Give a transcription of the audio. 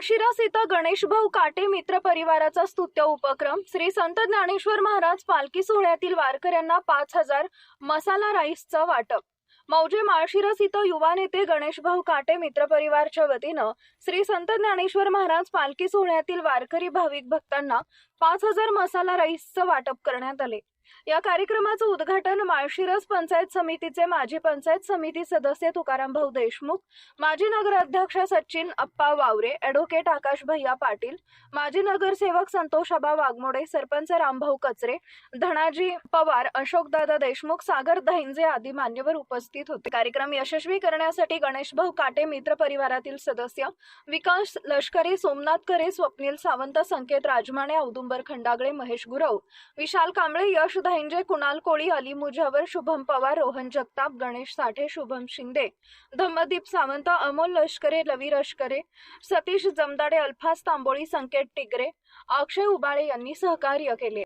माळशिरस इथं गणेशभाऊ काटे मित्र परिवाराचा स्तुत्य उपक्रम. श्री संत ज्ञानेश्वर महाराज पालखी सोहळ्यातील वारकऱ्यांना पाच हजार मसाला राईसचं वाटप. मौजे माळशिरस इथं युवा नेते गणेशभाऊ काटे मित्र परिवारच्या वतीनं श्री संत ज्ञानेश्वर महाराज पालखी सोहळ्यातील वारकरी भाविक भक्तांना पाच हजार मसाला राईसचं वाटप करण्यात आले. या कार्यक्रमाचं उद्घाटन माळशिरस पंचायत समितीचे माजी पंचायत समिती सदस्य तुकाराम भाऊ देशमुख माजी नगराध्यक्ष सचिन अप्पा वावरे ॲडव्होकेट आकाश भैया पाटील माजी नगरसेवक संतोष आबा वाघमोडे सरपंच रामभाऊ कचरे धनाजी पवार अशोकदादा देशमुख सागर दहिंजे आदी मान्यवर उपस्थित होते. कार्यक्रम यशस्वी करण्यासाठी गणेशभाऊ काटे मित्र परिवारातील सदस्य विकास लष्करी सोमनाथ करे स्वप्नील सावंत संकेत राजमाने औदुंबर खंडागळे महेश गुरव विशाल कांबळे यश दहिंजे कुणाल कोळी अली मुजावर शुभम पवार रोहन जगताप गणेश साठे शुभम शिंदे धम्मदीप सावंत अमोल लष्करे रवी लष्करे सतीश जमदाडे अल्फास तांबोळी संकेत टिगरे अक्षय उबाळे यांनी सहकार्य केले.